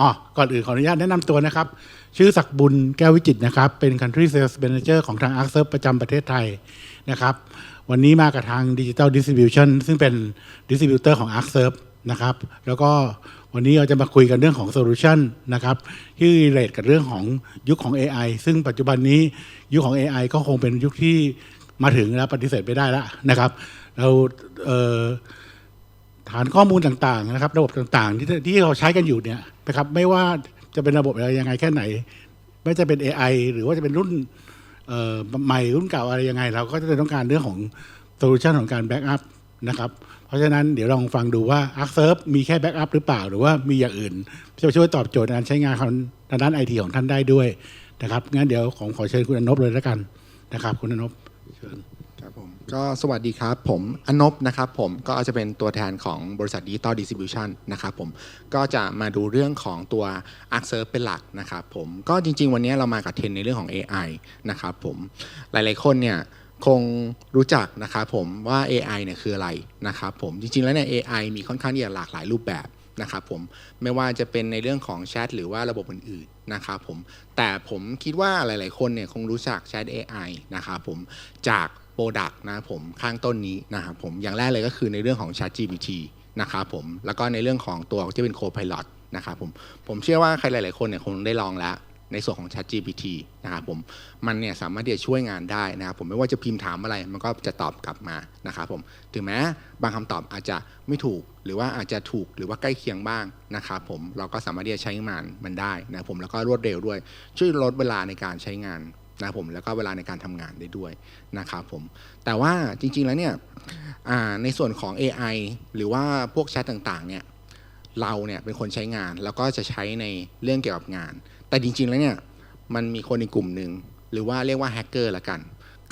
อ๋อก่อนอื่นขออนุญาตแนะนำตัวนะครับ ชื่อศักดิ์บุญแก้ววิจิตนะครับ เป็น Country Sales Manager ของทาง a r c s e r ประจำประเทศไทยนะครับ วันนี้มากับทาง Digital Distribution ซึ่งเป็น Distributor ของ a r c s e r นะครับ แล้วก็วันนี้เราจะมาคุยกันเรื่องของ Solution นะครับที่ relate กับเรื่องของยุคของ AI ซึ่งปัจจุบันนี้ยุคของ AI ก็คงเป็นยุคที่มาถึงแล้วปฏิเสธไม่ได้แล้วนะครับ เราเออ ฐานข้อมูลต่างๆนะครับ ระบบต่างๆ ที่ที่เราใช้กันอยู่เนี่ยนะครับไม่ว่าจะเป็นระบบอะไรยังไงแค่ไหน ไม่จะเป็น AI หรือว่าจะเป็นรุ่นใหม่รุ่นเก่าอะไรยังไง เราก็จะต้องการเรื่องของโซลูชันของการแบ็กอัพนะครับเพราะฉะนั้นเดี๋ยวลองฟังดูว่า a r c s e r v มีแค่แบ็กอัพหรือเปล่า หรือว่ามีอย่างอื่นจะช่วยตอบโจทย์การใช้งานของทางด้านไอทีของท่านได้ด้วยนะครับงั้นเดี๋ยวของขอเชิญคุณอนบเลยแล้วกันนะครับ คุณอนบเชิญ ผมก็สวัสดีครับ ผมอนบนะครับผมก็จะเป็นตัวแทนของบริษัทดิจิตอลดิสติบิวชันนะครับผมก็จะมาดูเรื่องของตัว a r c s e r เป็นหลักนะครับผมก็จริง ๆ วันนี้เรามากับเทรนในเรื่องของ AI นะครับผมหลายๆคนเนี่ยคงรู้จักนะครับผมว่า AI เนี่ยคืออะไรนะครับผมจริง ๆ แล้วเนี่ย AI มีค่อนข้างที่จะหลากหลายรูปแบบนะครับผมไม่ว่าจะเป็นในเรื่องของแชทหรือว่าระบบอื่นๆนะครับผมแต่ผมคิดว่าหลาย ๆ คนเนี่ยคงรู้จักแชท AI นะครับผมจาก รดักต์นะผมข้างต้นนี้นะครับผมอย่างแรกเลยก็คือในเรื่องของ Chat GPT นะครับผมแล้วก็ในเรื่องของตัวที่เป็น Copilot นะครับผมผมเชื่อว่าใครหลาย ๆ คนเนี่ยคงได้ลองแล้วในส่วนของ Chat GPT นะครับผมมันเนี่ยสามารถที่จะช่วยงานได้นะครับผมไม่ว่าจะพิมพ์ถามอะไรมันก็จะตอบกลับมานะครับผมถึงแม้บางคำตอบอาจจะไม่ถูก หรือว่าอาจจะถูกหรือว่าใกล้เคียงบ้างนะครับผมเราก็สามารถที่จะใช้งานมันได้นะครับผมแล้วก็รวดเร็วด้วย ช่วยลดเวลาในการใช้งาน นะครับผมแล้วก็เวลาในการทำงานได้ด้วยนะครับผมแต่ว่าจริงๆแล้วเนี่ยในส่วนของ AI หรือว่าพวกแชทต่างๆเนี่ยเราเนี่ยเป็นคนใช้งานแล้วก็จะใช้ในเรื่องเกี่ยวกับงาน แต่จริงๆแล้วเนี่ยมันมีคนในกลุ่มหนึ่งหรือว่าเรียกว่าแฮกเกอร์ละกัน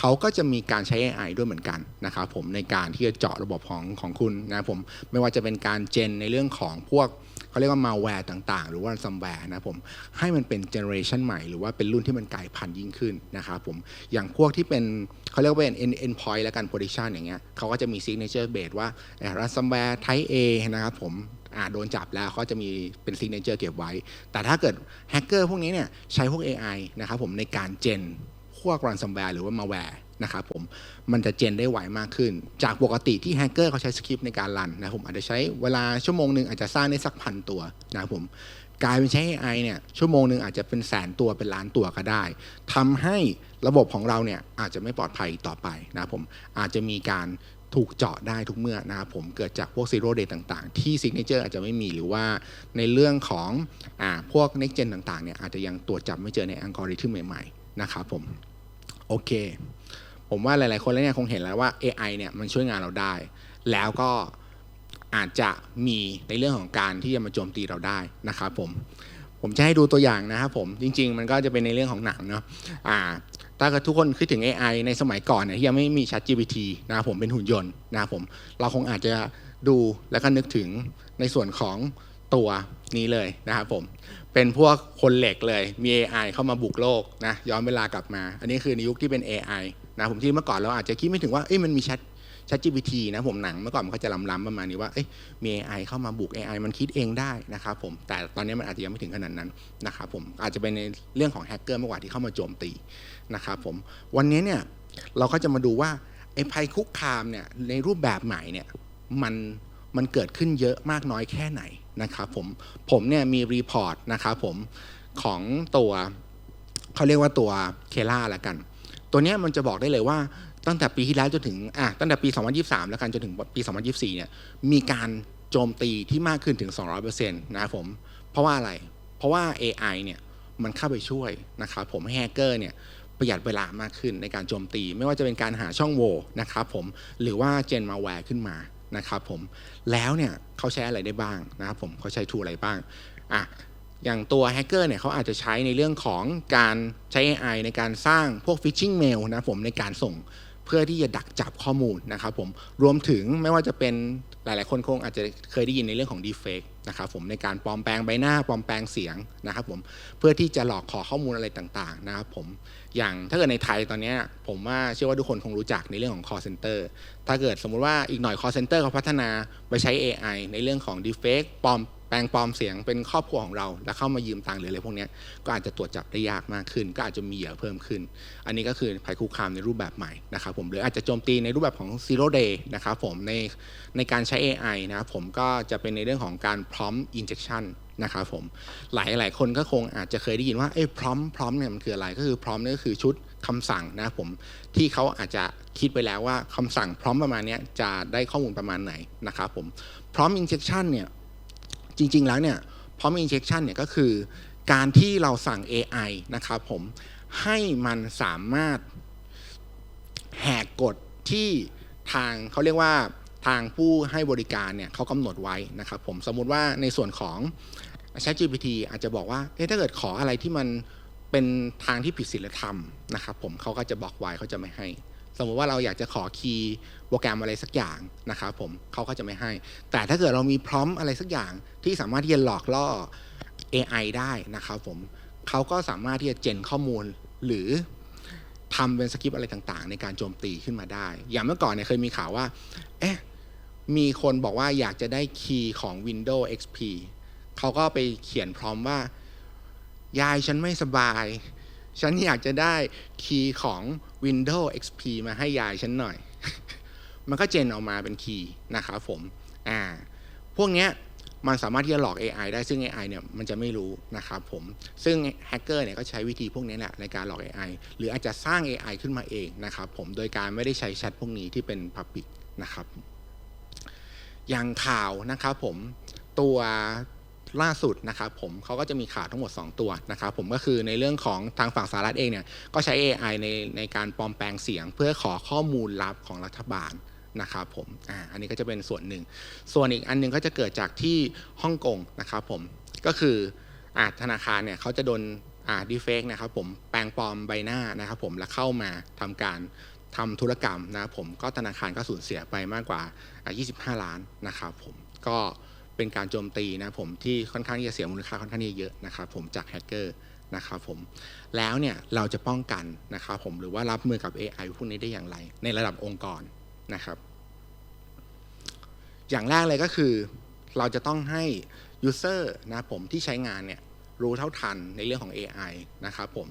เขาก็จะมีการใช้ AI ด้วยเหมือนกันนะครับผมในการที่จะเจาะระบบของของคุณนะผมไม่ว่าจะเป็นการเจนในเรื่องของพวก เขาเรียกว่ามาแวร์ต่างๆ หรือว่าซัมแวร์นะผมให้มันเป็นเจเนอเรชันใหม่หรือว่าเป็นรุ่นที่มันกลายพันธุ์ยิ่งขึ้นนะครับผมอย่างพวกที่เป็นเขาเรียกว่าเป็น end end point และกัน position อย่างเงี้ยเขาก็จะมี signature base ว่ารัสซัมแวร์ type A นะครับผมอ่าโดนจับแล้วเขาจะมีเป็น signature เก็บไว้ แต่ถ้าเกิดแฮกเกอร์พวกนี้เนี่ยใช้พวก AI นะครับผมในการเจนพวก ransomware หรือว่า malware นะครับผมมันจะเจนได้ไวมากขึ้น จากปกติที่แฮกเกอร์เขาใช้สคริปต์ในการรันนะผมอาจจะใช้เวลาชั่วโมงหนึ่งอาจจะสร้างได้สักพันตัวนะครับผมกลายเป็นใช้ AI เนี่ยชั่วโมงหนึ่งอาจจะเป็นแสนตัวเป็นล้านตัวก็ได้ทำให้ระบบของเราเนี่ยอาจจะไม่ปลอดภัยต่อไปนะครับผมอาจจะมีการถูกเจาะได้ทุกเมื่อนะครับผมเกิดจากพวก zero day ต่างๆ ที่ signature อาจจะไม่มีหรือว่าในเรื่องของอ่าพวก next gen ต่างๆเนี่ยอาจจะยังตรวจจับไม่เจอในอัลกอริทึมใหม่ๆนะครับผมโอเค ผมว่าหลาย ๆ คนแล้วเนี่ยคงเห็นแล้วว่า AI เนี่ยมันช่วยงานเราได้ แล้วก็อาจจะมีในเรื่องของการที่จะมาโจมตีเราได้นะครับผมผมจะให้ดูตัวอย่างนะครับผมจริง ๆ มันก็จะเป็นในเรื่องของหนังเนาะอ่าถ้าเกิดทุกคนคิดถึง AI ในสมัยก่อนเนี่ยที่ยังไม่มี Chat GPT นะครับผมเป็นหุ่นยนต์นะครับผมเราคงอาจจะดูแล้วก็นึกถึงในส่วนของตัวนี้เลยนะครับผม เป็นพวกคนเหล็กเลย มี AI เข้ามาบุกโลกนะย้อนเวลากลับมา อันนี้คือในยุคที่เป็น AI นะผมที่เมื่อก่อนเราอาจจะคิดไม่ถึงว่าเอ้ยมันมี Chat Chat GPT นะผมหนังเมื่อก่อนมันก็จะล้ำๆประมาณนี้ว่าเอ้ยมี AI เข้ามาบุก AI มันคิดเองได้นะครับผมแต่ตอนนี้มันอาจจะยังไม่ถึงขนาดนั้นนะครับผมอาจจะเป็นในเรื่องของแฮกเกอร์มากกว่าที่เข้ามาโจมตีนะครับผมวันนี้เนี่ยเราก็จะมาดูว่าไอ้ภัยคุกคามเนี่ยในรูปแบบใหม่เนี่ยมันมันเกิดขึ้นเยอะมากน้อยแค่ไหน นะครับผมผมเนี่ยมีรีพอร์ตนะครับผมของตัวเขาเรียกว่าตัวเคล่าละกัน ตัวเนี้ยมันจะบอกได้เลยว่าตั้งแต่ปีที่แล้วจนถึงอะตั้งแต่ปี 2023 แล้วกันจนถึงปี 2024 เนี่ยมีการโจมตีที่มากขึ้นถึง 200%นะครับผมเพราะว่าอะไร เพราะว่า AI เนี่ยมันเข้าไปช่วยนะครับผมให้แฮกเกอร์เนี่ยประหยัดเวลามากขึ้นในการโจมตี ไม่ว่าจะเป็นการหาช่องโหว่นะครับผมหรือว่าเจนมาแวร์ขึ้นมา นะครับผมแล้วเนี่ยเขาใช้อะไรได้บ้างนะครับผมเขาใช้ทูอะไรบ้างอะอย่างตัวแฮกเกอร์เนี่ยเขาอาจจะใช้ในเรื่องของการใช้ AI ในการสร้างพวกฟิชชิงเมลนะผมในการส่ง เพื่อที่จะดักจับข้อมูลนะครับผมรวมถึงไม่ว่าจะเป็นหลาย ๆ คนคงอาจจะเคยได้ยินในเรื่องของ deepfake นะครับผมในการปลอมแปลงใบหน้าปลอมแปลงเสียงนะครับผมเพื่อที่จะหลอกขอข้อมูลอะไรต่าง ๆ นะครับผมอย่างถ้าเกิดในไทยตอนนี้ผมว่าเชื่อว่าทุกคนคงรู้จักในเรื่องของ call center ถ้าเกิดสมมุติว่าอีกหน่อย call center เขาพัฒนาไปใช้ AI ในเรื่องของ deepfake ปลอม แปลงปลอมเสียงเป็นครอบครัวของเรา แล้วเข้ามายืมตังค์หรืออะไรพวกนี้ก็อาจจะตรวจจับได้ยากมากขึ้น ก็อาจจะมีเหยื่อเพิ่มขึ้น อันนี้ก็คือภัยคุกคามในรูปแบบใหม่นะครับผมหรืออาจจะโจมตีในรูปแบบของ zero day นะครับผมในในการใช้ AI นะครับผมก็จะเป็นในเรื่องของการ prompt injection นะครับผมหลายหลายคนก็คงอาจจะเคยได้ยินว่าเอ้ prompt prompt เนี่ยมันคืออะไรก็คือ prompt เนี่ก็คือชุดคำสั่งนะครับผมที่เขาอาจจะคิดไปแล้วว่าคำสั่ง prompt ประมาณนี้จะได้ข้อมูลประมาณไหนนะครับผม prompt injection เนี่ย จริง ๆ แล้วเนี่ย prompt injection เนี่ยก็คือการที่เราสั่ง AI นะครับผมให้มันสามารถแหกกฎที่ทางเขาเรียกว่าทางผู้ให้บริการเนี่ยเขากำหนดไว้นะครับผมสมมุติว่าในส่วนของ ChatGPT อาจจะบอกว่าเอ๊ะถ้าเกิดขออะไรที่มันเป็นทางที่ผิดศีลธรรมนะครับผมเขาก็จะบอกไว้เขาจะไม่ให้ สมมุติว่าเราอยากจะขอคีย์โปรแกรมอะไรสักอย่างนะครับผมเขาก็จะไม่ให้ แต่ถ้าเกิดเรามีพร้อมอะไรสักอย่างที่สามารถที่จะหลอกล่อ AI ได้นะครับผมเขาก็สามารถที่จะเจนข้อมูลหรือทำเป็นสคริปต์อะไรต่างๆ ในการโจมตีขึ้นมาได้ อย่างเมื่อก่อนเนี่ยเคยมีข่าวว่า เอ๊ะ มีคนบอกว่าอยากจะได้คีย์ของ Windows XP เขาก็ไปเขียนพร้อมว่า ยายฉันไม่สบาย ฉันอยากจะได้คีย์ของ Windows XP มาให้ยายฉันหน่อย มันก็เจนออกมาเป็นคีย์นะครับผม อ่า พวกเนี้ยมันสามารถที่จะหลอก AI ได้ซึ่ง AI เนี่ยมันจะไม่รู้นะครับผม ซึ่งแฮกเกอร์เนี่ยก็ใช้วิธีพวกนี้แหละในการหลอก AI หรืออาจจะสร้าง AI ขึ้นมาเองนะครับผม โดยการไม่ได้ใช้แชทพวกนี้ที่เป็น Public นะครับ อย่างข่าวนะครับผม ตัว ล่าสุดนะครับผมเขาก็จะมีข่าวทั้งหมด 2 ตัวนะครับผมก็คือในเรื่องของทางฝั่งสหรัฐเองเนี่ยก็ใช้ AI ในในการปลอมแปลงเสียง เพื่อขอข้อมูลลับของรัฐบาลนะครับผมอ่าอันนี้ก็จะเป็นส่วนหนึ่ง ส่วนอีกอันหนึงก็จะเกิดจากที่ฮ่องกงนะครับผมก็คืออาธนาคารเนี่ยเขาจะโดนอ่าดีเฟกนะครับผมแปลงปลอมใบหน้านะครับผมแล้วเข้ามาทำการทำธุรกรรมนะครับผมก็ธนาคารก็สูญเสียไปมากกว่า 25 ล้านนะครับผมก็ เป็นการโจมตีนะผมที่ค่อนข้างที่จะเสียมูลค่าค่อนข้างที่จะเยอะนะครับผมจากแฮกเกอร์นะครับผมแล้วเนี่ยเราจะป้องกันนะครับผมหรือว่ารับมือกับ AI พวกนี้ได้อย่างไร ในระดับองค์กรนะครับ อย่างแรกเลยก็คือเราจะต้องให้ user นะผมที่ใช้งานเนี่ยรู้เท่าทันในเรื่องของ AI นะครับผม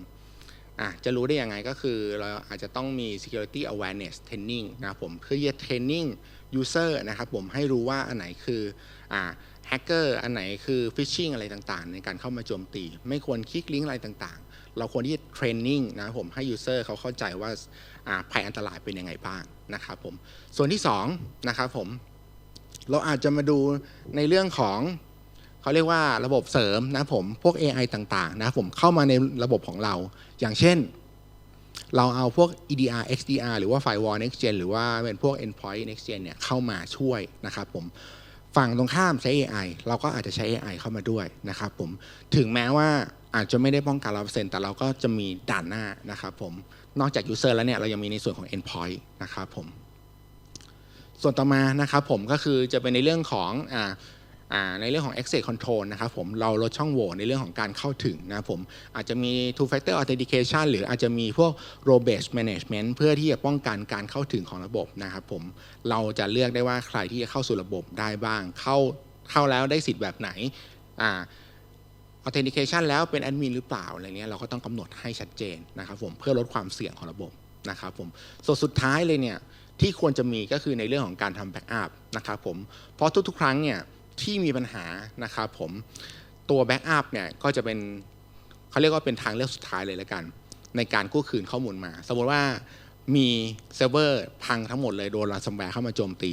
อะจะรู้ได้ยังไงก็คือเราอาจจะต้องมี security awareness training นะครับผมเพื่อจะ training user นะครับผมให้รู้ว่าอันไหนคืออ่า hacker อันไหนคือ phishing อะไรต่างๆ ในการเข้ามาโจมตี ไม่ควรคลิกลิงก์อะไรต่างๆ เราควรที่จะ training นะผมให้ user เขาเข้าใจว่าาภัยอันตรายเป็นยังไงบ้างนะครับผมส่วนที่สองนะครับผมเราอาจจะมาดูในเรื่องของเขาเรียกว่าระบบเสริมนะผมพวก AI ต่างๆนะผมเข้ามาในระบบของเรา อย่างเช่น เราเอาพวก EDR XDR หรือว่า Firewall Next Gen หรือว่าเป็นพวก Endpoint Next Gen เนี่ยเข้ามาช่วยนะครับผมฝั่งตรงข้ามใช้ AI เราก็อาจจะใช้ AI เข้ามาด้วยนะครับผมถึงแม้ว่าอาจจะไม่ได้ป้องกันร้อเปอร์เซ็นต์แต่เราก็จะมีด่านหน้านะครับผมนอกจาก User แล้วเนี่ยเรายังมีในส่วนของ Endpoint นะครับผมส่วนต่อมานะครับผมก็คือจะเป็นในเรื่องของอ่าอ่า ในเรื่องของ access control นะครับผมเราลดช่องโหว่ในเรื่องของการเข้าถึงนะครับผมอาจจะมี two factor authentication หรืออาจจะมีพวก role based management เพื่อที่จะป้องกันการเข้าถึงของระบบนะครับผมเราจะเลือกได้ว่าใครที่จะเข้าสู่ระบบได้บ้าง เข้าเข้าแล้วได้สิทธิ์แบบไหนอ่า authentication แล้วเป็นแอดมินหรือเปล่าอะไรเนี้ยเราก็ต้องกำหนดให้ชัดเจนนะครับผมเพื่อลดความเสี่ยงของระบบนะครับผมส่วนสุดท้ายเลยเนี่ยที่ควรจะมีก็คือในเรื่องของการทำแบ็กอัพนะครับผมเพราะทุกๆ ครั้งเนี่ย ที่มีปัญหานะครับผมตัวแบ็กอัพเนี่ยก็จะเป็นเขาเรียกว่าเป็นทางเลือกสุดท้ายเลยแล้วกัน ในการกู้คืนข้อมูลมา สมมติว่ามีเซิร์ฟเวอร์พังทั้งหมดเลยโดนรันซัมแวร์เข้ามาโจมตี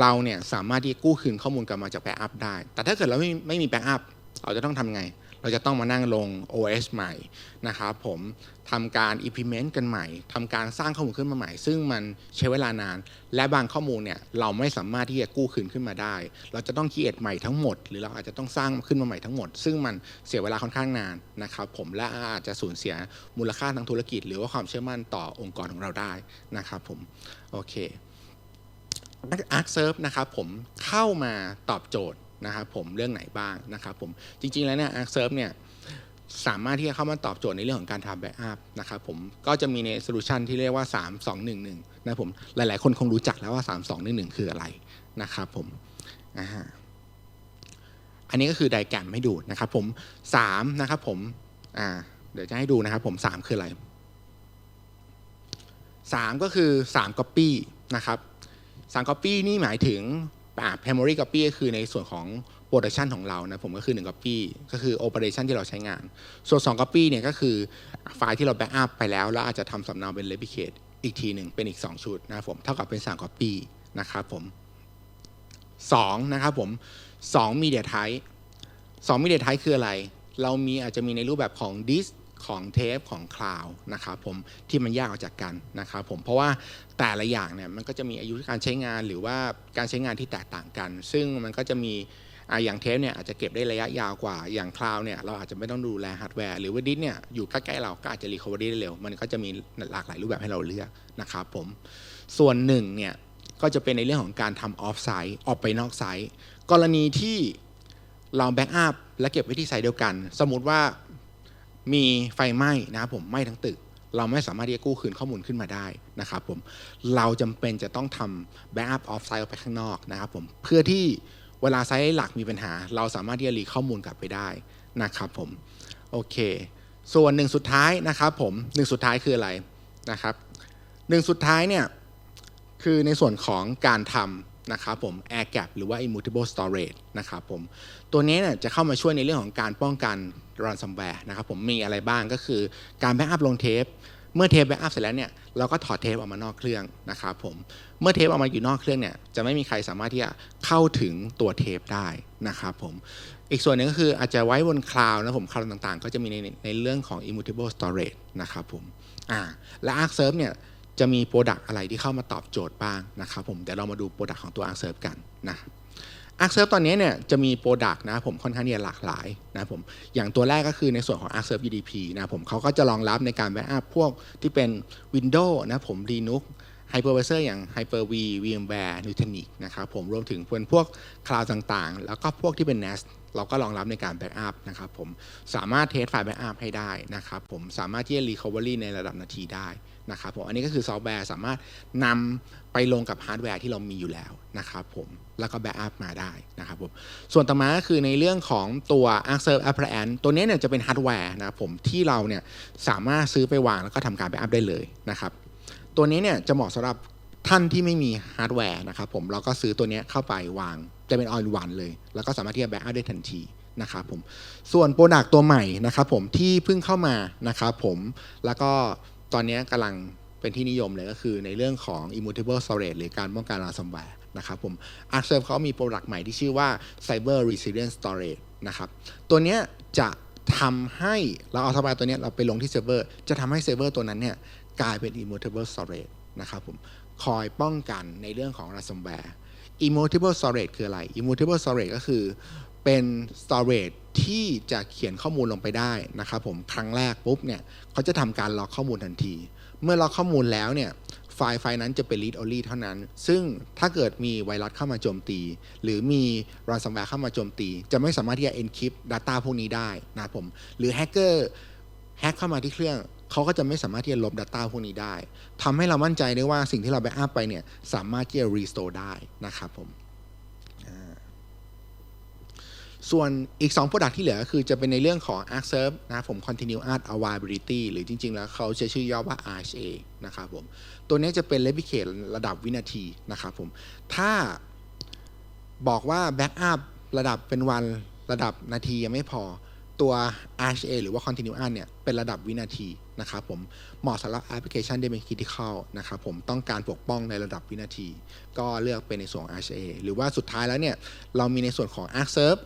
เราเนี่ยสามารถที่กู้คืนข้อมูลกลับมาจากแบ็กอัพได้ แต่ถ้าเกิดเราไม่ไม่มีแบ็กอัพเราจะต้องทำไง เราจะต้องมานั่งลง OS ใหม่นะครับผมทำการ implement กันใหม่ทำการสร้างข้อมูลขึ้นมาใหม่ ซึ่งมันใช้เวลานาน และบางข้อมูลเนี่ยเราไม่สามารถที่จะกู้คืนขึ้นมาได้ เราจะต้อง create ใหม่ทั้งหมด หรือเราอาจจะต้องสร้างขึ้นมาใหม่ทั้งหมด ซึ่งมันเสียเวลาค่อนข้างนานนะครับผมและอาจจะสูญเสียมูลค่าทางธุรกิจ หรือว่าความเชื่อมั่นต่อองค์กรของเราได้นะครับผมโอเค Arc Serve นะครับผมเข้ามาตอบโจทย์ นะครับผมเรื่องไหนบ้างนะครับผมจริง ๆ แล้วเนี่ย Arc Serve เนี่ยสามารถที่จะเข้ามาตอบโจทย์ในเรื่องของการทำแบ็กอัพนะครับผมก็จะมีในโซลูชันที่เรียกว่า 3 2 1 1 นะผมหลาย ๆ คนคงรู้จักแล้วว่า 3 2 1 1 คืออะไรนะครับผมอันนี้ก็คือไดแกรมให้ดูนะครับผมสามนะครับผมเดี๋ยวจะให้ดูนะครับผมสามคืออะไรสามก็คือสาม copy นะครับสาม copy นี่หมายถึง memory copy ก็คือในส่วนของ production ของเรานะผมก็คือ1 copy ก็คือ operation ที่เราใช้งาน ส่วน2 copy เนี่ยก็คือไฟล์ที่เรา backup ไปแล้ว แล้วอาจจะทำสำเนาเป็น replicate อีกทีหนึ่งเป็นอีก 2 ชุดนะครับผมเท่ากับเป็น3 copy นะครับผม2นะครับผม2 media type 2 media type คืออะไร เรามีอาจจะมีในรูปแบบของดิส ของเทปของคลาวนะครับผมที่มันแยกออกจากกันนะครับผมเพราะว่าแต่ละอย่างเนี่ยมันก็จะมีอายุการใช้งานหรือว่าการใช้งานที่แตกต่างกัน ซึ่งมันก็จะมีอย่างเทปเนี่ยอาจจะเก็บได้ระยะยาวกว่าอย่างคลาวเนี่ยเราอาจจะไม่ต้องดูแลฮาร์ดแวร์หรือว่าดิสเนี่ยอยู่ใกล้ๆเราก็อาจจะรีคอเวอรี่ได้เร็ว มันก็จะมีหลากหลายรูปแบบให้เราเลือกนะครับผมส่วนหนึ่งเนี่ยก็จะเป็นในเรื่องของการทำออฟไซต์ออกไปนอกไซต์กรณีที่เราแบ็กอัพและเก็บไว้ที่ไซต์เดียวกัน สมมุติว่า มีไฟไหม้นะครับผมไหม้ทั้งตึก เราไม่สามารถที่จะกู้คืนข้อมูลขึ้นมาได้นะครับผมเราจำเป็นจะต้องทำแบ็กอัพออฟไซต์ออกไปข้างนอกนะครับผมเพื่อที่เวลาไซต์หลักมีปัญหา เราสามารถที่จะรีข้อมูลกลับไปได้นะครับผมโอเค ส่วนหนึ่งสุดท้ายนะครับผมหนึ่งสุดท้ายคืออะไรนะครับหนึ่งสุดท้ายเนี่ยคือในส่วนของการทำนะครับผม air gap หรือว่า immutable storage นะครับผมตัวนี้เนี่ยจะเข้ามาช่วยในเรื่องของการป้องกัน ransomware นะครับผมมีอะไรบ้างก็คือการแบ็กอัพลงเทป เมื่อเทปแบ็กอัพเสร็จแล้วเนี่ยเราก็ถอดเทปออกมานอกเครื่องนะครับผมเมื่อเทปออกมาอยู่นอกเครื่องเนี่ยจะไม่มีใครสามารถที่จะเข้าถึงตัวเทปได้นะครับผมอีกส่วนหนึ่งก็คืออาจจะไว้บนคลาวด์นะผมคลาวด์ต่างๆ ก็จะมีในในเรื่องของ immutable storage นะครับผมอ่าและ Arc Serve เนี่ยจะมีโปรดักต์อะไรที่เข้ามาตอบโจทย์บ้างนะครับผมเดี๋ยวเรามาดูโปรดักต์ของตัว Arc Serve กันนะ ครับ Arc Serve ตอนนี้เนี่ยจะมีโปรดักต์นะผมค่อนข้างที่จะหลากหลายนะผมอย่างตัวแรกก็คือในส่วนของ Arc Serve UDP นะผมเขาก็จะรองรับในการแบ็กอัพพวกที่เป็น Windows นะผม Linux Hypervisor อย่าง Hyper-V VMware Nutanix นะครับผมรวมถึงเป็นพวกคลาวด์ต่างๆ แล้วก็พวกที่เป็น NAS เราก็รองรับในการแบ็กอัพนะครับผมสามารถเทสไฟล์แบ็กอัพให้ได้นะครับผมสามารถที่จะ Recovery ในระดับนาทีได้นะครับผมอันนี้ก็คือซอฟต์แวร์สามารถนำ ไปลงกับฮาร์ดแวร์ที่เรามีอยู่แล้วนะครับผมแล้วก็แบ็กอัพมาได้นะครับผมส่วนต่อมาก็คือในเรื่องของตัว Arc Serve Appliance ตัวนี้เนี่ยจะเป็นฮาร์ดแวร์นะครับผมที่เราเนี่ยสามารถซื้อไปวางแล้วก็ทำการแบ็กอัพได้เลยนะครับตัวนี้เนี่ยจะเหมาะสำหรับท่านที่ไม่มีฮาร์ดแวร์นะครับผมเราก็ซื้อตัวนี้เข้าไปวางจะเป็น all in one เลย แล้วก็สามารถที่จะแบ็กอัพได้ทันทีนะครับผมส่วนโปรดักต์ตัวใหม่นะครับผมที่เพิ่งเข้ามานะครับผมแล้วก็ตอนนี้กำลัง เป็นที่นิยมเลยก็คือในเรื่องของ immutable storage หรือการป้องกัน ransomware นะครับผม Arc Serve เขามีโปรดักต์ใหม่ที่ชื่อว่า Cyber Resilient Storage นะครับ ตัวเนี้ยจะทำให้เราเอาสบายตัวเนี้ยเราไปลงที่เซิร์ฟเวอร์ จะทำให้เซิร์ฟเวอร์ตัวนั้นเนี่ยกลายเป็น immutable storage นะครับผม คอยป้องกันในเรื่องของ ransomware immutable storage คืออะไร immutable storage ก็คือเป็น storage ที่จะเขียนข้อมูลลงไปได้นะครับผม ครั้งแรกปุ๊บเนี่ยเขาจะทำการล็อกข้อมูลทันที เมื่อล็อกข้อมูลแล้วเนี่ยไฟล์ไฟล์นั้นจะเป็น read only เท่านั้น ซึ่งถ้าเกิดมีไวรัสเข้ามาโจมตี หรือมี ransomware เข้ามาโจมตี จะไม่สามารถที่จะ encrypt data พวกนี้ได้นะผม หรือแฮกเกอร์แฮกเข้ามาที่เครื่อง เขาก็จะไม่สามารถที่จะลบ Data พวกนี้ได้ ทำให้เรามั่นใจได้ว่าสิ่งที่เราแบ็กอัพไปเนี่ย สามารถที่จะ restore ได้นะครับผมอ่า ส่วนอีก2 Product ที่เหลือก็คือจะเป็นในเรื่องของ Arc Serve นะผม Continuous Availability หรือจริง ๆ แล้วเขาใช้ชื่อย่อว่า RHA นะครับผม ตัวนี้จะเป็น Replicate ระดับวินาทีนะครับผม ถ้าบอกว่าแบ็กอัพระดับเป็นวันระดับนาทียังไม่พอตัว RHA หรือว่า Continuous เนี่ยเป็นระดับวินาทีนะครับผม เหมาะสำหรับแอปพลิเคชันที่เป็น Critical นะครับผมต้องการปกป้องในระดับวินาที ก็เลือกเป็นในส่วนของ RHA หรือว่าสุดท้ายแล้วเนี่ย เรามีในส่วนของ Arc Serve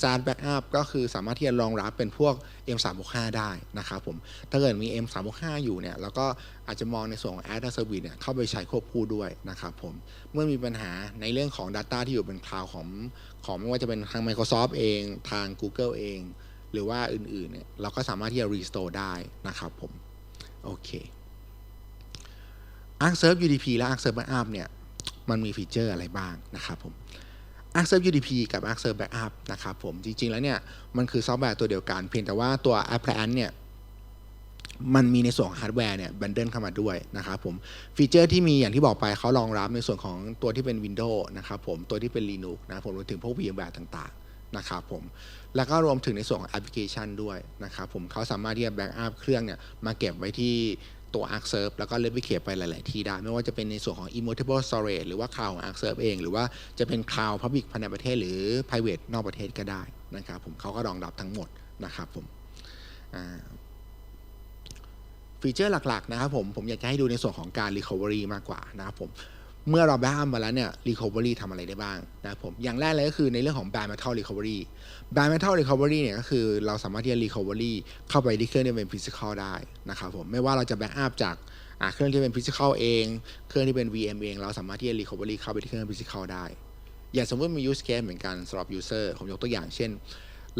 SAT Backup ก็คือสามารถที่จะรองรับเป็นพวก M365 ได้นะครับผม ถ้าเกิดมี M365 อยู่เนี่ยเราก็อาจจะมองในส่วนของ Ad Service เนี่ยเข้าไปใช้ควบคู่ด้วยนะครับผม เมื่อมีปัญหาในเรื่องของ Data ที่อยู่บนคลาวด์ของของไม่ว่าจะเป็นทาง Microsoft เองทาง Google เอง หรือว่าอื่นๆเนี่ยเราก็สามารถที่จะ restore ได้นะครับผม โอเค Arc Serve UDP และ Arc Serve Backup เนี่ยมันมีฟีเจอร์อะไรบ้างนะครับผม Arc e r UDP กับ Arc e r Backup นะครับผมจริง ๆ แล้วเนี่ยมันคือซอฟต์แวร์ตัวเดียวกัน เพียงแต่ว่าตัว Appliance เนี่ยมันมีในส่วนของฮาร์ดแวร์เนี่ยบันเดิลเข้ามาด้วยนะครับผมฟีเจอร์ที่มีอย่างที่บอกไปเขารองรับในส่วนของตัวที่เป็น Windows นะครับผมตัวที่เป็น Linux นะผมรวมถึงพวก VMware ต่างๆนะครับผมแล้วก็รวมถึงในส่วนของแอปพลิเคชันด้วยนะครับผมเขาสามารถที่จะแบ็กอัพเครื่องเนี่ยมาเก็บไว้ที่ ตัว Arc Serve แล้วก็ replicate ไปหลาย ๆ ที่ได้ ไม่ว่าจะเป็นในส่วนของ immutable storage หรือว่า cloud ของ Arc Serve เอง หรือว่าจะเป็น cloud public ภายในประเทศ หรือ private นอกประเทศก็ได้นะครับผมเขาก็รองรับทั้งหมดนะครับผมฟีเจอร์หลัก ๆ นะครับผม ผมอยากจะให้ดูในส่วนของการ Recovery มากกว่านะครับผม เมื่อเราแบ็กอัพมาแล้วเนี่ย Recovery ทำอะไรได้บ้างนะครับผมอย่างแรกเลยก็คือในเรื่องของ Bare Metal Recovery Bare Metal Recovery เนี่ยก็คือเราสามารถที่จะ Recovery เข้าไปที่เครื่องที่เป็น Physical ได้นะครับผมไม่ว่าเราจะแบ็กอัพจากเครื่องที่เป็น Physical เอง เครื่องที่เป็น VM เอง เราสามารถที่จะ Recovery เข้าไปที่เครื่อง Physical ได้ อย่างสมมติมี use case เหมือนกันสำหรับ user ผมยกตัวอย่างเช่น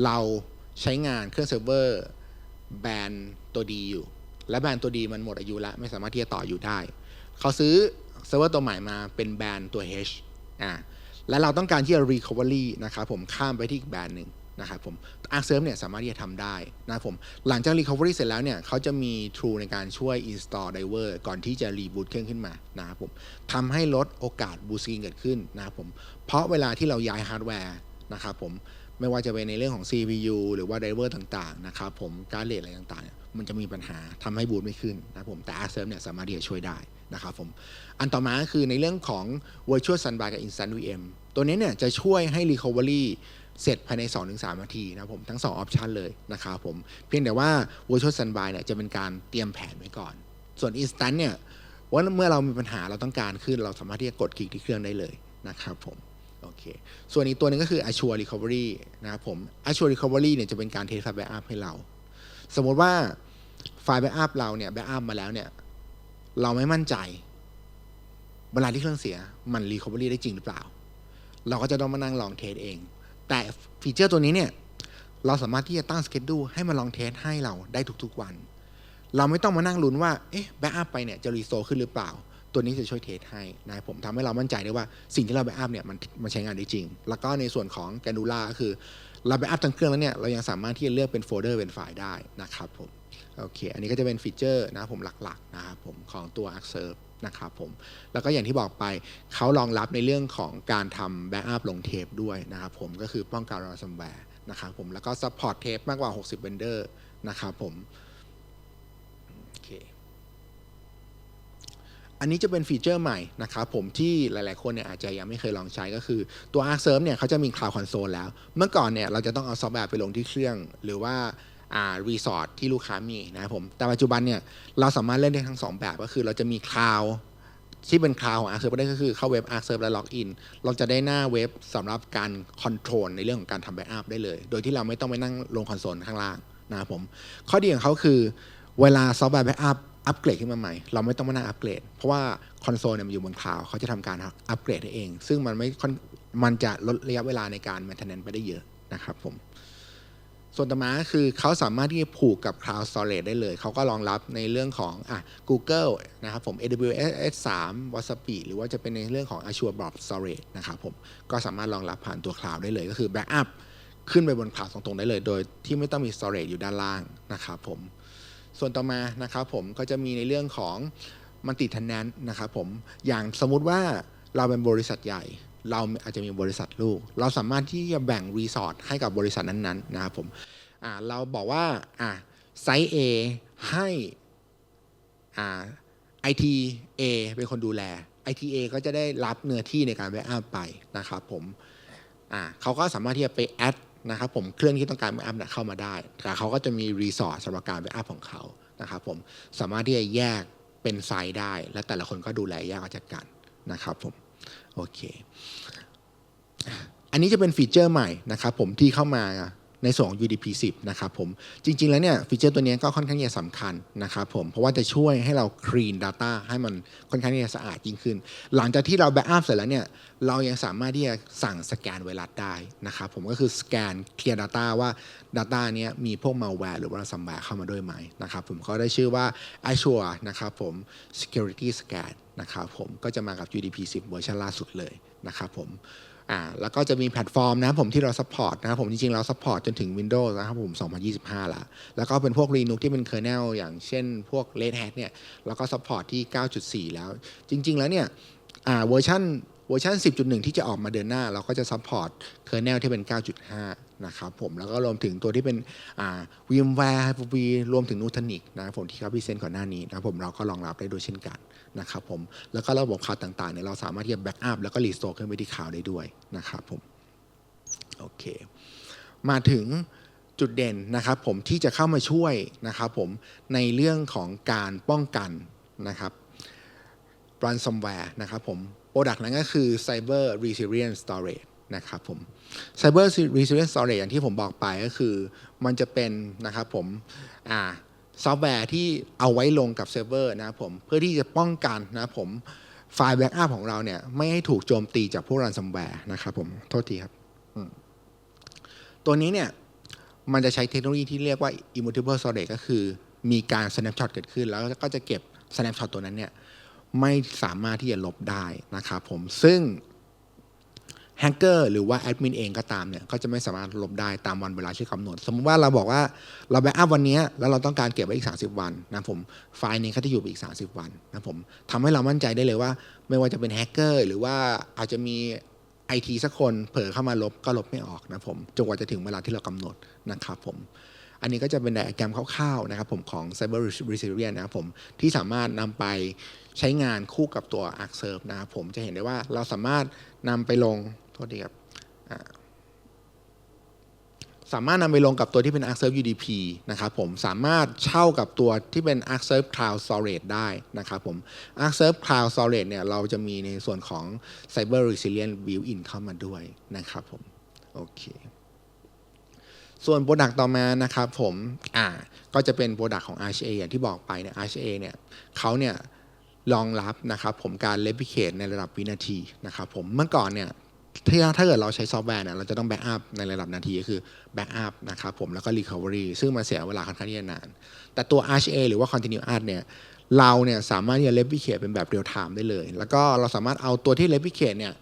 เราใช้งานเครื่องเซิร์ฟเวอร์แบรนด์ตัวดีอยู่ และแบรนด์ตัวดีมันหมดอายุแล้วไม่สามารถที่จะต่ออยู่ได้ เขาซื้อ เซิร์ฟเวอร์ตัวใหม่มาเป็นแบรนด์ตัว H อ่าและเราต้องการที่จะ recovery นะครับผมข้ามไปที่อีกแบรนด์หนึ่งนะครับผม Arc Serve เนี่ยสามารถที่จะทำได้นะครับผมหลังจาก recovery เสร็จแล้วเนี่ยเขาจะมี True ในการช่วย install driver ก่อนที่จะ reboot เครื่องขึ้นมานะครับผมทำให้ลดโอกาส boot screen เกิดขึ้นนะครับผมเพราะเวลาที่เราย้ายฮาร์ดแวร์นะครับผมไม่ว่าจะเป็นในเรื่องของ CPU หรือว่าไดเวอร์ต่างๆนะครับผมการเลทอะไรต่างๆเนี่ย มันจะมีปัญหาทำให้บูตไม่ขึ้นนะครับผมแต่ Arc Serve เนี่ยสามารถที่จะช่วยได้นะครับผมอันต่อมาก็คือในเรื่องของ Virtual Standby กับ Instant VM ตัวนี้เนี่ยจะช่วยให้ Recovery เสร็จภายใน 2-3 นาทีนะครับผมทั้ง 2 ออปชันเลยนะครับผมเพียงแต่ว่า Virtual Standby เนี่ยจะเป็นการเตรียมแผนไว้ก่อน ส่วน Instant เนี่ยว่าเมื่อเรามีปัญหาเราต้องการขึ้น เราสามารถที่จะกดคลิกที่เครื่องได้เลยนะครับผมโอเค ส่วนอีกตัวหนึงก็คือ Azure Recovery นะครับผม Azure Recovery เนี่ยจะเป็นการเทสไฟล์ backup ให้เรา สมมติว่า ไฟล์ backup เราเนี่ย backup มาแล้วเนี่ย เราไม่มั่นใจ เวลาที่เครื่องเสียมัน recovery ได้จริงหรือเปล่า เราก็จะต้องมานั่งลองเทสเอง แต่ฟีเจอร์ตัวนี้เนี่ย เราสามารถที่จะตั้งสเกจดูให้มันลองเทสให้เราได้ทุกๆวัน เราไม่ต้องมานั่งลุ้นว่าเอ๊ะแบ็กอัพไปเนี่ยจะรีโซขึ้นหรือเปล่า ตัวนี้จะช่วยเทสให้นะครับผมทำให้เรามั่นใจได้ว่าสิ่งที่เราแบ็กอัพเนี่ยมันมันใช้งานได้จริง แล้วก็ในส่วนของแกนูล่าก็คือเราแบ็กอัพทั้งเครื่องแล้วเนี่ยเรายังสามารถที่จะเลือกเป็นโฟลเดอร์เป็นไฟล์ได้นะครับผม โอเค อันนี้ก็จะเป็นฟีเจอร์นะผมหลักๆนะครับผมของตัว Arc Serve นะครับผม แล้วก็อย่างที่บอกไปเขารองรับในเรื่องของการทำแบ็กอัพลงเทปด้วยนะครับผมก็คือป้องกันรันซัมแวร์นะครับผม แล้วก็ซัพพอร์ตเทปมากกว่า 60 เวนเดอร์นะครับผมโอเคอันนี้จะเป็นฟีเจอร์ใหม่นะครับผมที่หลายๆ คนเนี่ยอาจจะยังไม่เคยลองใช้ก็คือตัว Arc Serve เนี่ยเขาจะมี Cloud Console แล้ว เมื่อก่อนเนี่ยเราจะต้องเอาซอฟต์แวร์ไปลงที่เครื่อง หรือว่า รีสอร์ทที่ลูกค้ามีนะครับผม แต่ปัจจุบันเนี่ยเราสามารถเล่นได้ทั้งสองแบบก็คือเราจะมีคลาวที่เป็นคลาวของ Arc Serve ได้ก็คือเข้าเว็บ Arc Serve และล็อกอิน เราจะได้หน้าเว็บสำหรับการคอนโทรลในเรื่องของการทำแบ็กอัพได้เลย โดยที่เราไม่ต้องไปนั่งลงคอนโซลข้างล่างนะครับผม ข้อดีของเขาคือเวลาซอฟต์แวร์แบ็กอัพอัปเกรดขึ้นมาใหม่ เราไม่ต้องมานั่งอัปเกรด เพราะว่าคอนโซลเนี่ยมันอยู่บนคลาวเขาจะทำการอัปเกรดเอง ซึ่งมันไม่ค่อนมันจะลดระยะเวลาในการ maintenance ไปได้เยอะนะครับผม ส่วนต่อมาคือเขาสามารถที่จะผูกกับ Cloud Storage ได้เลย เขาก็รองรับในเรื่องของอะ Google นะครับผม AWS 3 Wasabi หรือว่าจะเป็นในเรื่องของ Azure Blob Storage นะครับผม ก็สามารถรองรับผ่านตัว Cloud ได้เลยก็คือ Backup ขึ้นไปบน Cloud ตรงๆได้เลย โดยที่ไม่ต้องมี Storage อยู่ด้านล่างนะครับผม ส่วนต่อมานะครับผมก็จะมีในเรื่องของมันติดทันแนนนะครับผม อย่างสมมุติว่าเราเป็นบริษัทใหญ่ เราอาจจะมีบริษัทลูก เราสามารถที่จะแบ่งรีสอร์ทให้กับบริษัทนั้นๆนะครับผมเราบอกว่าอ่าไซต์ A ให้อ่า IT A เป็นคนดูแล IT A ก็จะได้รับเนื้อที่ในการแบ็กอัพไปนะครับผมเขาก็สามารถที่จะไปแอดนะครับผมเครื่องที่ต้องการแบ็กอัพเข้ามาได้ แต่เขาก็จะมีรีสอร์ทสำหรับการแบ็กอัพของเขานะครับผมสามารถที่จะแยกเป็นไซต์ได้ และแต่ละคนก็ดูแลแยกออกจากกันนะครับผม โอเค อันนี้จะเป็นฟีเจอร์ใหม่นะครับผมที่เข้ามา ในส่วนของ UDP 10นะครับผมจริง ๆ แล้วเนี่ยฟีเจอร์ตัวนี้ก็ค่อนข้างที่จะสำคัญนะครับผมเพราะว่าจะช่วยให้เรา clean data ให้มันค่อนข้างที่จะสะอาดยิ่งขึ้น หลังจากที่เราแบ็กอัพเสร็จแล้วเนี่ยเรายังสามารถที่จะสั่งสแกนไวรัสได้นะครับผมก็คือสแกน clear data ว่า Data เนี้ยมีพวก malware หรือว่า ransomware เข้ามาด้วยไหมนะครับผมก็ได้ชื่อว่า Azure นะครับผม security scan นะครับผมก็จะมากับ UDP 10 เวอร์ชันล่าสุดเลยนะครับผม อ่าแล้วก็จะมีแพลตฟอร์มนะครับผมที่เราซัพพอร์ตนะครับผมจริงๆ เราซัพพอร์ตจนถึง Windows นะครับผม 2025 ละ แล้วก็เป็นพวก Linux ที่เป็น kernel อย่างเช่นพวก Red Hat เนี่ยเราก็ซัพพอร์ตที่ 9.4 แล้ว จริง ๆ แล้วเนี่ยอ่าเวอร์ชันเวอร์ชัน10.1 ที่จะออกมาเดือนหน้า เราก็จะซัพพอร์ตเคอร์เนลที่เป็น 9.5 นะครับผมแล้วก็รวมถึงตัวที่เป็นอ่า VMware Hyper-V รวมถึง Nutanix นะครับผมที่เขาพิเศษก่อนหน้านี้นะผมเราก็รองรับได้ด้วยเช่นกันนะครับผมแล้วก็ระบบคลาวต่างๆเนี่ยเราสามารถที่จะแบ็กอัพแล้วก็รีสโตร์ขึ้นไปที่คลาวได้ด้วยนะครับผมโอเคมาถึงจุดเด่นนะครับผมที่จะเข้ามาช่วยนะครับผมในเรื่องของการป้องกันนะครับ ransomware นะครับผม Product นั้นก็คือ Cyber Resilience Storage นะครับผม Cyber Resilience Storage อย่างที่ผมบอกไปก็คือ มันจะเป็นนะครับผมอ่าซอฟต์แวร์ที่เอาไว้ลงกับเซิร์ฟเวอร์นะผมเพื่อที่จะป้องกันนะผมไฟล์แบ็กอัพของเราเนี่ยไม่ให้ถูกโจมตีจากพวก ransomware นะครับผมโทษทีครับ ตัวนี้เนี่ยมันจะใช้เทคโนโลยีที่เรียกว่า immutable storage ก็คือมีการ snapshot เกิดขึ้น แล้วก็จะเก็บ snapshot ตัวนั้นเนี่ยไม่สามารถที่จะลบได้นะครับผมซึ่ง แฮกเกอร์หรือว่าแอดมินเองก็ตามเนี่ยก็จะไม่สามารถลบได้ตามวันเวลาที่กำหนด สมมติว่าเราบอกว่าเราแบ็กอัพวันนี้แล้วเราต้องการเก็บไว้อีก 30 วันนะผมไฟล์นี้ก็จะอยู่ไปอีก 30 วันนะผมทำให้เรามั่นใจได้เลยว่า ไม่ว่าจะเป็นแฮกเกอร์หรือว่าอาจจะมีไอทีสักคนเผลอเข้ามาลบก็ลบไม่ออกนะผมจนกว่าจะถึงเวลาที่เรากำหนดนะครับผมอันนี้ก็จะเป็นไดอะแกรมคร่าวๆนะครับผมของ Cyber Resilience นะครับผมที่สามารถนำไปใช้งานคู่กับตัว Arc Serve นะครับผมจะเห็นได้ว่าเราสามารถนำไปลง โทษทีครับสามารถนำไปลงกับตัวที่เป็น Arc Serve UDP นะครับผมสามารถเช่ากับตัวที่เป็น Arc Serve Cloud Storage ได้นะครับผม Arc Serve Cloud Storage เนี่ยเราจะมีในส่วนของ Cyber Resilience Built-in เข้ามาด้วยนะครับผมโอเคส่วนโปรดักต์ต่อมานะครับผมอ่าก็จะเป็นโปรดักต์ของ RHA อย่างที่บอกไปเนี่ย RHA เนี่ยเขาเนี่ยรองรับนะครับผมการเลพิเคทในระดับวินาทีนะครับผมเมื่อก่อนเนี่ย ถ้าถ้าเกิดเราใช้ซอฟต์แวร์เนี่ยเราจะต้องแบ็กอัพในระดับนาทีก็คือแบ็กอัพนะครับผมแล้วก็รีคา v ว r y ซึ่งมันเสียเวลาค่อนข้างที่จะนาน แต่ตัว RHA หรือว่า Continuous เนี่ยเราเนี่ยสามารถที่จะเลพิเคทเป็นแบบเรียลไทม์ได้เลย แล้วก็เราสามารถเอาตัวที่เลพิเคทเนี่ย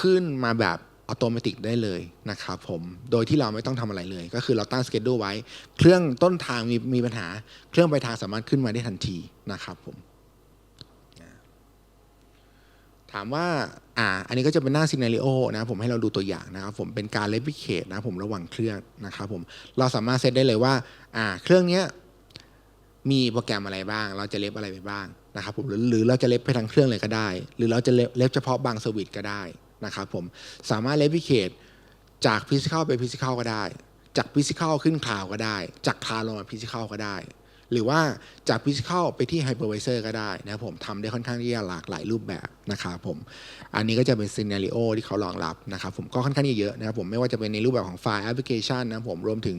ขึ้นมาแบบอัตโนมัติได้เลยนะครับผม โดยที่เราไม่ต้องทำอะไรเลย ก็คือเราตั้งสเกจดูไว้ เครื่องต้นทางมีมีปัญหา เครื่องปลายทางสามารถขึ้นมาได้ทันทีนะครับผม ถามว่าอ่า อันนี้ก็จะเป็นหน้าซีนารีโอนะผมให้เราดูตัวอย่างนะครับผมเป็นการเลพิเคทนะผมระหว่างเครื่องนะครับผมเราสามารถเซตได้เลยว่าอ่าเครื่องเนี้ยมีโปรแกรมอะไรบ้าง เราจะเล็บอะไรไปบ้างนะครับผมหรือหรือเราจะเล็บไปทั้งเครื่องเลยก็ได้ หรือเราจะเล็บเฉพาะบางสวิตก็ได้นะครับผมสามารถเลพิเคทจากฟิสิก a l ไปฟิสิก a l ก็ได้ จากฟิสิก a l ขึ้นคลาวก็ได้ จากคลาวลงมาฟิสิก a l ก็ได้ หรือว่าจากฟิสิก a l ไปที่ไฮเปอร์ไวเซอร์ก็ได้นะผมทำได้ค่อนข้างที่จะหลากหลายรูปแบบนะครับผมอันนี้ก็จะเป็นซีนารีโอที่เขารองรับนะครับผมก็ค่อนข้างเยอะนะครับผมไม่ว่าจะเป็นในรูปแบบของไฟล์แอปพลิเคชันนะผมรวมถึง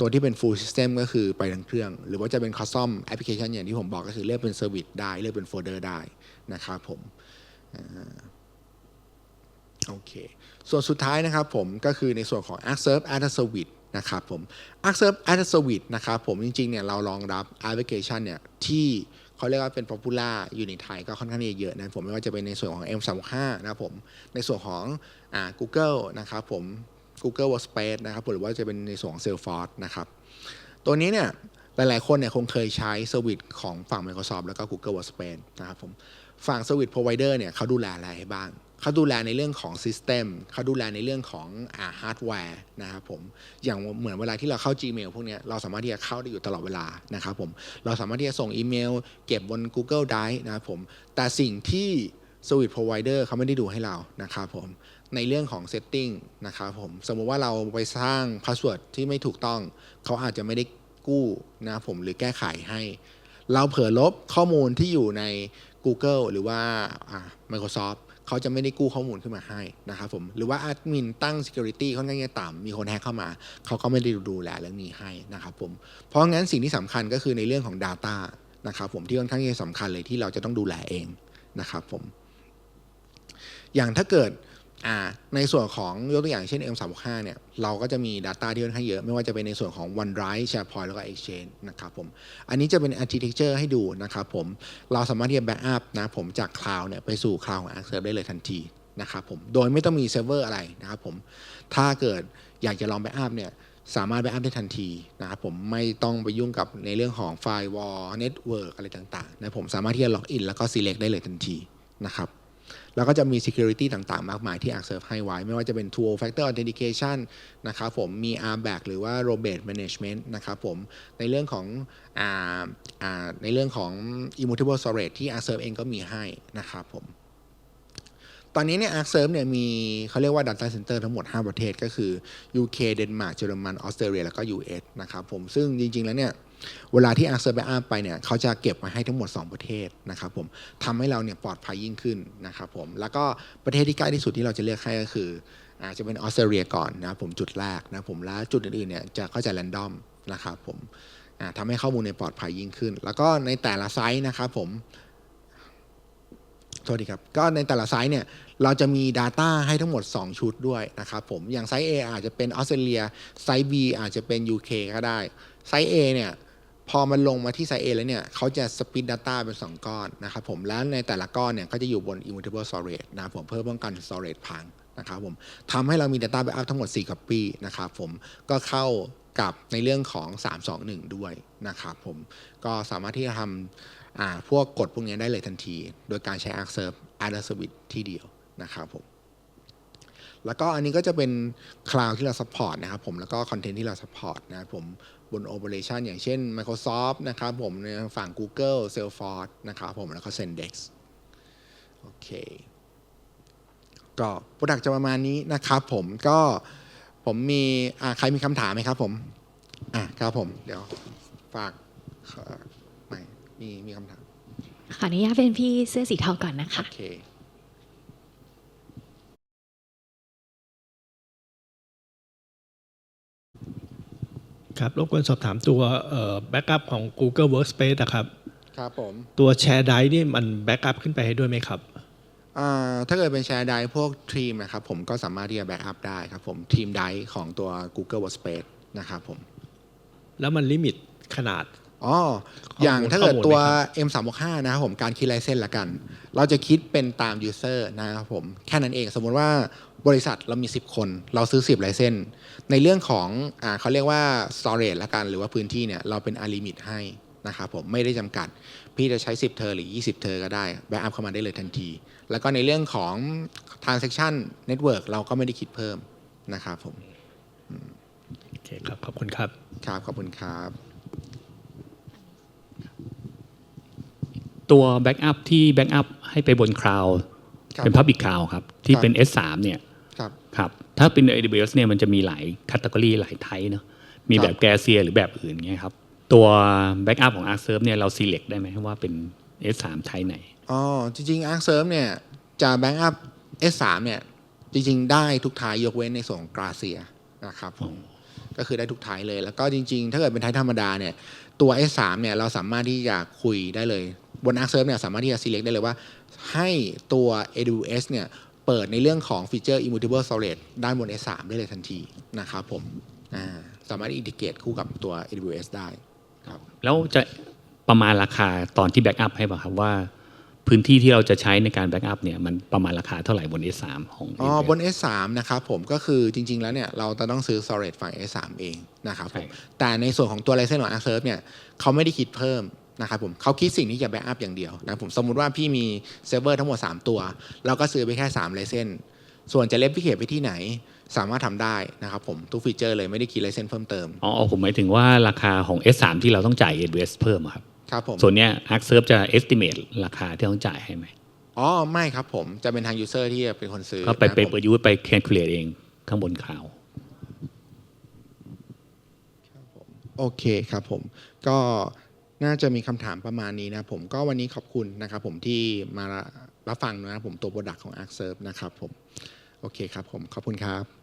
ตัวที่เป็น full system ก็คือไปทั้งเครื่อง หรือว่าจะเป็น custom application อย่างที่ผมบอกก็คือเลือกเป็น service ได้เลือกเป็นโฟลเดอร์ได้นะครับผมโอเค ส่วนสุดท้ายนะครับผมก็คือในส่วนของ Arc Serve as a Service นะครับผม Arc Serve as a Service นะครับผมจริงๆเนี่ยเรารองรับแอปพลิเคชันเนี่ยที่เขาเรียกว่าเป็น popular อยู่ในไทยก็ค่อนข้างเยอะนะผมไม่ว่าจะเป็นในส่วนของ M35 นะครับผมในส่วนของอ่า Google นะครับผม Google Workspace นะครับหรือว่าจะเป็นในส่วนของ Salesforce นะครับตัวนี้เนี่ยหลายๆ คนเนี่ยคงเคยใช้เซอร์วิสของฝั่ง Microsoft แล้วก็ Google Workspace นะครับผมฝั่ง Service Provider เนี่ยเขาดูแลอะไรให้บ้าง เขาดูแลในเรื่องของ System เขาดูแลในเรื่องของอ่าฮาร์ดแวร์นะครับผมอย่างเหมือนเวลาที่เราเข้า Gmail พวกนี้เราสามารถที่จะเข้าได้อยู่ตลอดเวลานะครับผมเราสามารถที่จะส่งอีเมล เก็บบน Google Drive นะครับผมแต่สิ่งที่ Service Provider เขาไม่ได้ดูให้เรานะครับผมในเรื่องของ Setting นะครับผมสมมุติว่าเราไปสร้างพาสเวิร์ดที่ไม่ถูกต้อง เขาอาจจะไม่ได้กู้นะครับผมหรือแก้ไขให้ เราเผลอลบข้อมูลที่อยู่ใน Google หรือว่า Microsoft เขาจะไม่ได้กู้ข้อมูลขึ้นมาให้นะครับผมหรือว่าแอดมินตั้ง Security ค่อนข้างจะต่ำมีคนแฮกเข้ามา เขาก็ไม่ได้ดูแลเรื่องนี้ให้นะครับผมเพราะงั้นสิ่งที่สำคัญก็คือในเรื่องของ Data นะครับผมที่ค่อนข้างจะสำคัญเลยที่เราจะต้องดูแลเองนะครับผมอย่างถ้าเกิด อ่าในส่วนของยกตัวอย่างเช่น M365 เนี่ยเราก็จะมี Data ที่ค่อนข้างเยอะ ไม่ว่าจะเป็นในส่วนของ OneDrive SharePoint แล้วก็ Exchange นะครับผมอันนี้จะเป็น architecture ให้ดูนะครับผมเราสามารถที่จะ backup นะผมจาก Cloud เนี่ยไปสู่ Cloud ของ Arc Serve ได้เลยทันทีนะครับผมโดยไม่ต้องมีเซิร์ฟเวอร์อะไรนะครับผมถ้าเกิดอยากจะลอง backup เนี่ยสามารถ backup ได้ทันทีนะครับผมไม่ต้องไปยุ่งกับในเรื่องของ firewall network อะไรต่างๆนะผมสามารถที่จะ log in แล้วก็ select ได้เลยทันทีนะครับ แล้วก็จะมี security ต่างๆ มากมายที่ ArcServe ให้ไว้ ไม่ว่าจะเป็น two factor authentication นะครับผมมี RBAC หรือว่า robate management นะครับผมในเรื่องของออในเรื่องของ immutable storage ที่ ArcServe เองก็มีให้นะครับผมตอนนี้เนี่ย ArcServe เนี่ยมีเขาเรียกว่า Data Center ทั้งหมด 5 ประเทศก็คือ UK เดนมาร์กเยอรมันออสเตรเลียแล้วก็ US นะครับผมซึ่งจริง ๆ แล้วเนี่ย เวลาที่ ArcServe ไปอ้าไปเนี่ยเขาจะเก็บมาให้ทั้งหมด 2 ประเทศนะครับผมทำให้เราเนี่ยปลอดภัยยิ่งขึ้นนะครับผมแล้วก็ประเทศที่ใกล้ที่สุดที่เราจะเลือกให้ก็คืออาจจะเป็นออสเตรเลียก่อนนะผมจุดแรกนะผมแล้วจุดอื่นๆเนี่ยจะก็จะแรนดอมนะครับผมอ่าทำให้ข้อมูลเนี่ยปลอดภัยยิ่งขึ้น แล้วก็ในแต่ละไซต์นะครับผมโทษทีครับ ก็ในแต่ละไซต์เนี่ยเราจะมี Data ให้ทั้งหมด 2 ชุดด้วยนะครับผมอย่างไซต์ A อาจจะเป็นออสเตรเลียไซต์ B อาจจะเป็น UK ก็ได้ไซต์ A เนี่ย พอมันลงมาที่ไซต์ A แล้วเนี่ยเขาจะสปิด Data เป็น 2 ก้อนนะครับผมแล้วในแต่ละก้อนเนี่ยก็จะอยู่บน immutable storage นะผมเพื่อป้องกัน storage พังนะครับผมทำให้เรามี Data Backup ทั้งหมด 4 copy นะครับผมก็เข้ากับในเรื่องของ 321 ด้วยนะครับผมก็สามารถที่จะทำอ่าพวกกฎพวกนี้ได้เลยทันที โดยการใช้ ArcServe Ad Service ที่เดียวนะครับผมแล้วก็อันนี้ก็จะเป็นคลาวที่เรา support นะครับผมแล้วก็คอนเทนต์ที่เรา support นะครับผม บน Operation อย่างเช่น Microsoft นะครับผมในฝั่ง Google Salesforce นะครับผมแล้วก็ Sendex โอเคก็โปรดักจะประมาณนี้นะครับผมก็ผมมีอ่าใครมีคำถามไหมครับผมอะครับผมเดี๋ยวฝากเอ่อไม่มีมีคำถามขออนุญาตเป็นพี่เสื้อสีเทาก่อนนะคะโอเค ครับรบกวนสอบถามตัวแบ็กอัพของ Google Workspace นะครับ ครับผมตัว Share Drive นี่มันแบ็กอัพขึ้นไปให้ด้วยไหมครับอ่าถ้าเกิดเป็นแชร์ไดพวกทีมนะครับผมก็สามารถที่จะแบ็กอัพได้ครับผมทีมไดของตัว Google Workspace นะครับผม แล้วมันลิมิตขนาดอ๋อข้อมูลอย่างถ้าเกิดข้อมูลตัวไหมครับ M365 นะครับผม การคิดไลเซนส์ละกัน เราจะคิดเป็นตาม User นะครับผม แค่นั้นเอง สมมุติว่า บริษัทเรามี 10 คน เราซื้อ 10ไลเซนส์ในเรื่องของอ่าเขาเรียกว่า storage ละกันหรือว่าพื้นที่เนี่ยเราเป็นอลิมิตให้นะครับผมไม่ได้จำกัด พี่จะใช้ 10เทอร์หรือ 20เทอร์ก็ได้แบ็กอัพเข้ามาได้เลยทันที แล้วก็ในเรื่องของ transaction network เราก็ไม่ได้คิดเพิ่มนะครับผมโอเคครับ ขอบคุณครับ ครับ ขอบคุณครับ ตัวแบ็กอัพที่แบ็กอัพให้ไปบนคลาวด์ครับเป็น Public Cloud ครับ ที่เป็นครับ S3 เนี่ย ครับครับถ้าเป็น AWS เนี่ยมันจะมีหลายคัตต e กรีหลายไทป์เนอะมีครับแบบแกเซียหรือแบบอื่นเงี้ยครับตัวแบ็กอัพของ ArcServe เนี่ยเรา select ได้ไหมว่าเป็น S3 ไทป์ไหนอ๋อจริงๆ ArcServe เนี่ยจะแบ็กอัพ S3 เนี่ยจริงๆ ได้ทุกท้ายยกเว้นในส่วนของกราเซียนะครับผมก็คือได้ทุกท้ายเลย แล้วก็จริง ๆ ถ้าเกิดเป็นท้ายธรรมดาเนี่ยตัว S3 เนี่ยเราสามารถที่จะคุยได้เลยบน ArcServe เนี่ยสามารถที่จะ select ได้เลยว่าให้ตัว AWS เนี่ย เปิดในเรื่องของฟีเจอร์ immutable storage ด้านบน S3 ได้เลยทันทีนะครับผมอ่าสามารถอินทิเกตคู่กับตัว AWS ได้ครับแล้วจะประมาณราคาตอนที่แบ็กอัพให้ป่ะครับว่าพื้นที่ที่เราจะใช้ในการแบ็กอัพเนี่ยมันประมาณราคาเท่าไหร่บน S3 ของอ๋อ AWS บน S3 นะครับผมก็คือจริง ๆ แล้วเนี่ยเราจะต้องซื้อ storage ฝั่ง S3 เองนะครับผมใช่แต่ในส่วนของตัว license ของ ArcServe เนี่ยเขาไม่ได้คิดเพิ่ม นะครับผมเขาคิดสิ่งที่จะ backup อย่างเดียวนะครับผมสมมุติว่าพี่มีเซิร์ฟเวอร์ทั้งหมด 3 ตัว เราก็ซื้อไปแค่3 license ส่วนจะเล็บพิเคไปที่ไหน สามารถทำได้นะครับผมทุกฟีเจอร์เลยไม่ได้คิด license เพิ่มเติมอ๋อผมหมายถึงว่าราคาของ S3 ที่เราต้องจ่าย AWS เพิ่มอะครับครับผมส่วนเนี้ย ArcServe จะ estimate ราคาที่ต้องจ่ายให้ไหมอ๋อไม่ครับผมจะเป็นทาง user ที่จะเป็นคนซื้อก็ไปนะครับไปผมประยุกต์ไป calculate เองข้างบนคลาวโอเคครับผมก็ น่าจะมีคำถามประมาณนี้นะผมก็วันนี้ขอบคุณนะครับผมที่มารับฟังนะครับผมตัวโปรดักของ ArcServe นะครับผมโอเคครับผมขอบคุณครับ